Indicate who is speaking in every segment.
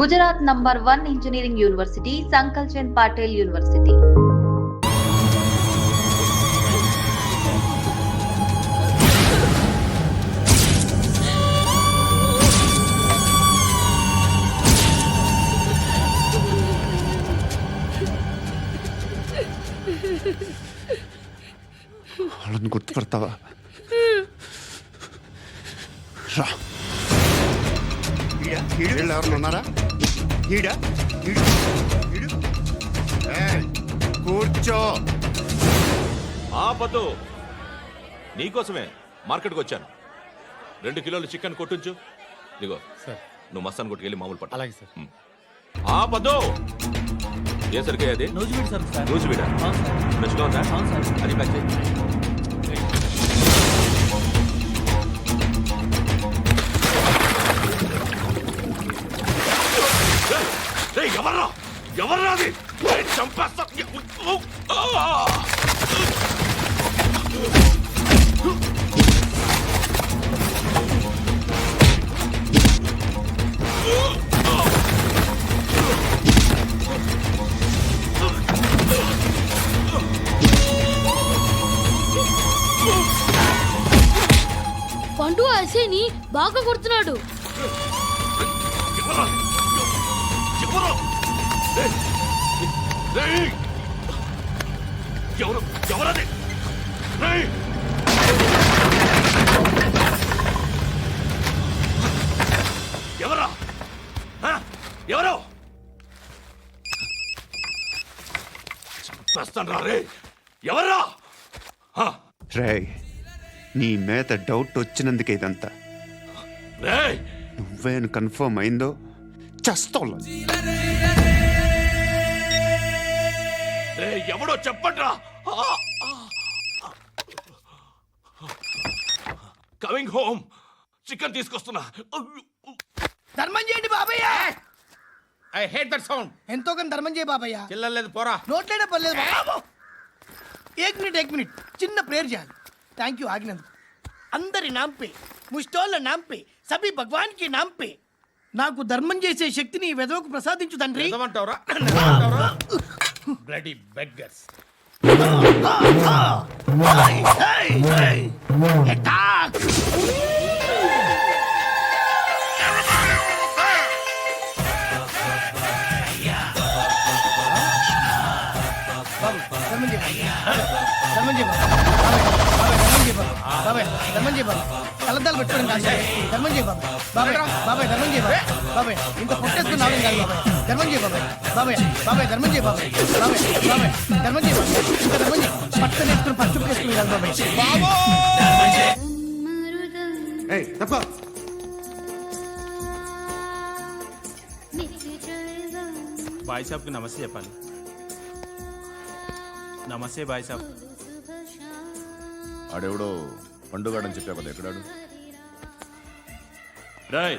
Speaker 1: Gujarat number one engineering university Sankalchand Patel university.
Speaker 2: వాళ్ళని గుర్తుపడతావా? రా. ఉన్నారా?
Speaker 3: ఈడ, ఈడు, ఈడు. ఏయ్, కూర్చో.
Speaker 4: ఆపద్దు నీకోసమే మార్కెట్కి వచ్చాను రెండు కిలోలు చికెన్ కొట్టుంచు. ఇదిగో
Speaker 5: సార్.
Speaker 4: నువ్వు మస్తాన్ కొట్టుకెళ్ళి మామూలు పట్టు.
Speaker 5: అలాగే సార్.
Speaker 4: ఆపద్దు ఏ సరికే అది?
Speaker 5: Nuzvid sir sir.
Speaker 4: రోజు వీడా
Speaker 5: అవును సార్.
Speaker 4: ఫ్రెష్గా ఉందా?
Speaker 5: అవును సార్.
Speaker 4: అది ప్యాక్ చేయి. ఎవరు రాది చంపేస్తా చంపేస్తాను రా రే ఎవరా ఆ,
Speaker 2: రే నీ మీద డౌట్ వచ్చినందుకే ఇదంతా.
Speaker 4: రేయ్.
Speaker 2: నువ్వేను కన్ఫర్మ్ అయిందో చస్తావు
Speaker 4: రేయ్, ఎవడో చెప్పండ్రా. కమింగ్ హోమ్ చికెన్ తీసుకొస్తున్నా.
Speaker 6: ధర్మం చేయండి బాబయ్య.
Speaker 5: ఐ హేట్ దట్ సౌండ్
Speaker 6: ఎంతో కొంత ధర్మం చేయ బాబయ్య
Speaker 5: చిల్లలేదు పోరా
Speaker 6: నోట్లేనే పర్లేదు బాబు ఏక్ మినిట్ ఏక్ మినిట్ చిన్న ప్రేయర్ చేయాలి థ్యాంక్ యూ ఆగినందుకు అందరి నాంపే ముష్టోళ్ళ నాంపే సభి భగవాన్కి నాంపే నాకు ధర్మం చేసే శక్తిని ఈ వెదవకు ప్రసాదించు తండ్రి
Speaker 5: నిజమంటావురా బ్లడీ బెగ్గర్స్
Speaker 6: హై, హై, హై. Attack! ధర్మం చేయి బాబు. ధర్మం చేయి బాబాయ్, ధర్మం చేయి బాబు. బాబాయ్, ధర్మం చేయి బాబు. పెట్టుకోవడం కాదు ధర్మం చేయి బాబు. బాబాయ్, బాబాయ్, ధర్మం చేయి బాబాయ్. ఇంత పొట్టేసుకుని రావడం కాదు బాబాయ్. ధర్మం చేయి బాబాయ్. బాబాయ్, ధర్మం చేయి బాబాయ్. బాబాయ్, ధర్మం చేయి ఇంకా ధర్మం చేయి. పట్టుకొని వేసుకుని పచ్చుకు వేసుకుని కాదు బాబాయ్.
Speaker 2: తప్ప
Speaker 7: బాయ్ సాబ్కి నమస్తే చెప్పాలి నమస్తే బాయ్ సాబ్.
Speaker 3: ఆడెవడో పండుగాడని చెప్పావు కదా ఎక్కడాడు?
Speaker 4: రాయ్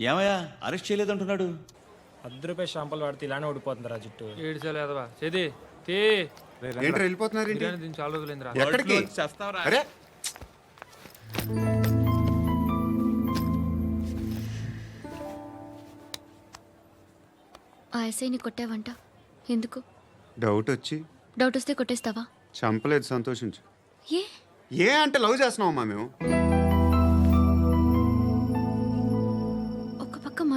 Speaker 8: ఏమయ్యా? అరెస్ట్ చేయలేదంటున్నాడు.
Speaker 9: పది రూపాయల షాంపూలు వాడితే ఇలానే ఓడిపోతుంది రా జుట్టు. ఏడ్చలేదవా చేది తీ.
Speaker 2: ఏంటి వెళ్ళిపోతున్నారు ఏంటి?
Speaker 9: బిర్యానీ దీని చాలా రోజులైందిరా.
Speaker 2: ఎక్కడికి? అరే.
Speaker 10: ఆ ఎస్ఐని కొట్టావంట. ఎందుకు?
Speaker 2: డౌట్ వచ్చి.
Speaker 10: డౌట్ వస్తే కొట్టేస్తావా?
Speaker 2: చంపలేదు సంతోషించు.
Speaker 10: ఏ?
Speaker 2: ఏ అంటే లవ్ చేస్తున్నావమ్మా మేము?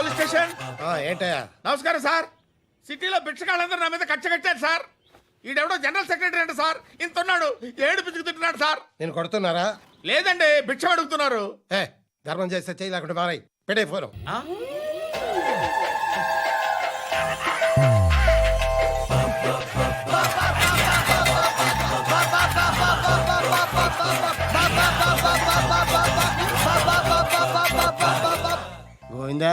Speaker 5: Police station?
Speaker 6: ఏంటయ్యా?
Speaker 5: నమస్కారం సార్. సిటీలో భిక్షకాళ్ళందరూ నా మీద కచ్చ కట్టారు సార్. ఈడెవడో జనరల్ సెక్రటరీ అంట సార్. ఇంత ఉన్నాడు ఏడు పిచ్చుకు తింటున్నాడు సార్.
Speaker 6: నేను కొడుతున్నారా?
Speaker 5: లేదండి భిక్ష అడుగుతున్నారు.
Speaker 6: ఏ ధర్మం చేస్తే చేయి లేకుండా మారాయి. పెట్టే ఫోను. గోవిందా?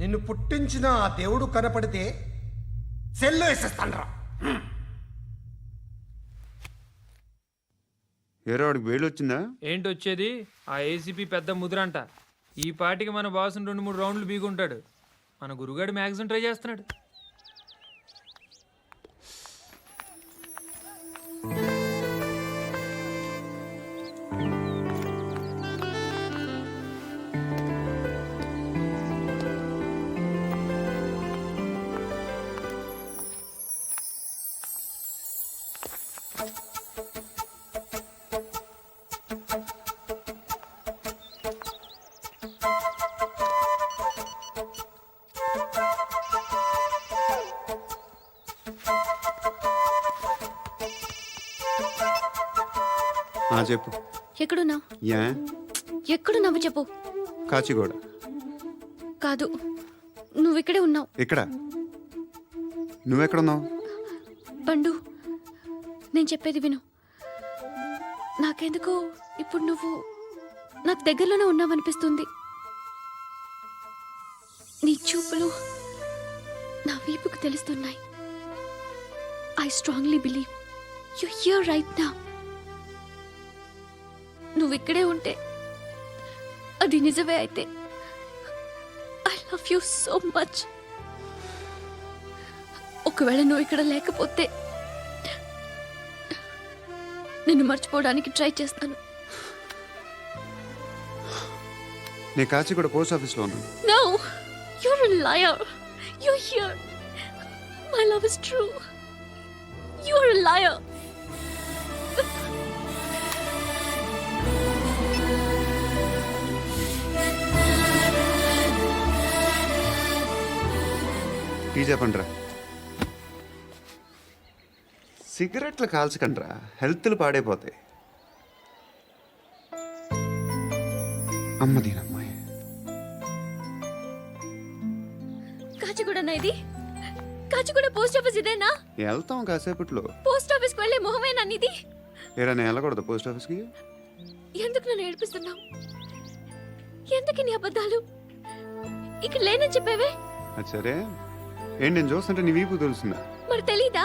Speaker 11: నిన్ను పుట్టించిన ఆ దేవుడు కనపడితే సెల్లో వేసేస్తానరా
Speaker 2: ఏరో వాడికి వేలు వచ్చిందా?
Speaker 9: ఏంటి వచ్చేది ఆ ఏసీపీ పెద్ద ముద్రంట. ఈ పాటికి మన బాసుని రెండు మూడు రౌండ్లు బీగుంటాడు. మన గురుగాడు మ్యాక్సిమం ట్రై చేస్తున్నాడు.
Speaker 2: ఆ, చెప్పు.
Speaker 10: ఎక్కడున్నావు
Speaker 2: యా.
Speaker 10: ఎక్కడున్నావు చెప్పు.
Speaker 2: కాచిగూడ.
Speaker 10: కాదు నువ్వు ఇక్కడే ఉన్నావు.
Speaker 2: ఇక్కడ. నువ్వెక్కడున్నావు?
Speaker 10: నేను చెప్పేది విను. నాకెందుకో ఇప్పుడు నువ్వు నాకు దగ్గరలోనే ఉన్నావనిపిస్తుంది. నీ చూపులు నా వీపుకు తెలుస్తున్నాయి. I strongly believe you here right నా నువ్వు ఇక్కడే ఉంటే అది నిజమే అయితే I love you so much ఒకవేళ నువ్వు ఇక్కడ లేకపోతే నిన్ను మర్చిపోవడానికి ట్రై చేస్తాను.
Speaker 2: నేను కాచిగూడ పోస్ట్ ఆఫీస్లో ఉన్నాను.
Speaker 10: No you're liar you here my love is true you're liar
Speaker 2: tea చెప్పండి సిగరెట్లు కాల్చకండ్రా. హెల్త్లు పాడైపోతాయి. అమ్మ దీనమ్మాయి
Speaker 10: కాచిగూడనా ఇది? కాచిగూడ పోస్ట్ ఆఫీస్ ఇదేనా?
Speaker 2: వెళ్తాం కాసేపట్లో.
Speaker 10: పోస్ట్ ఆఫీస్కు వెళ్ళే మొహమేనా ఇది
Speaker 2: ఏరా నేను వెళ్ళకూడదు పోస్ట్ ఆఫీస్కి?
Speaker 10: ఎందుకు నన్ను ఏడిపిస్తున్నావు? ఎందుకు నీ అబద్ధాలు? ఇక్కడ లేనని చెప్పేవే?
Speaker 2: అది సరే. ఏంటి నేను చూస్తుంటే నీ వీపు తెలుస్తుందా?
Speaker 10: మరి తెలీదా?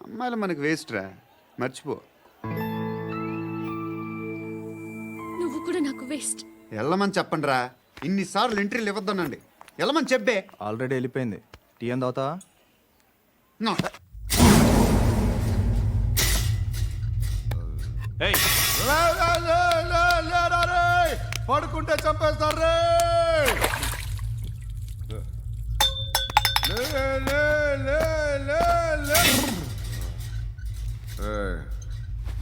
Speaker 2: అమ్మాయిలు మనకి వేస్ట్ రా మర్చిపో
Speaker 10: నువ్వు కూడా నాకు వేస్ట్
Speaker 2: వెళ్ళమని చెప్పండి రా ఇన్నిసార్లు ఎంట్రీలు ఇవ్వద్దనండి వెళ్ళమని చెప్పే
Speaker 12: ఆల్రెడీ వెళ్ళిపోయింది టీ అని తాగుతావా
Speaker 2: నా.
Speaker 7: ఏయ్
Speaker 3: పడుకుంటే చంపేస్తారు రే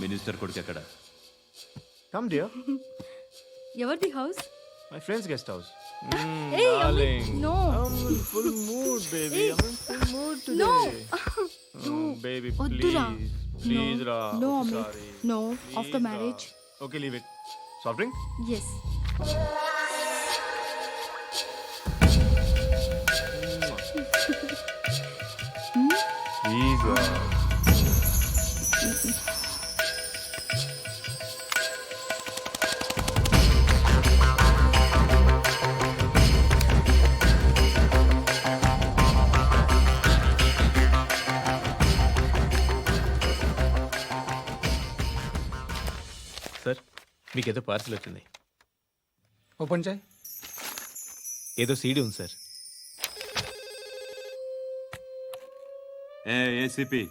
Speaker 7: మినిస్టర్ కొడుకు ఎక్కడ?
Speaker 12: కమ్ డియర్
Speaker 10: ఎవరిది house?
Speaker 12: My friends guest house
Speaker 10: no.
Speaker 12: Full mood baby full mood
Speaker 10: no.
Speaker 12: Baby
Speaker 10: వద్దురా.
Speaker 12: ప్లీజ్ రా
Speaker 10: No,
Speaker 12: sorry
Speaker 10: no after marriage
Speaker 12: okay leave it soft drink
Speaker 10: yes
Speaker 12: please
Speaker 4: sir మీకు ఏదో పార్సిల్ వచ్చింది.
Speaker 11: Open చేయి.
Speaker 4: ఏదో CD ఉంది sir.
Speaker 7: ఏ ACP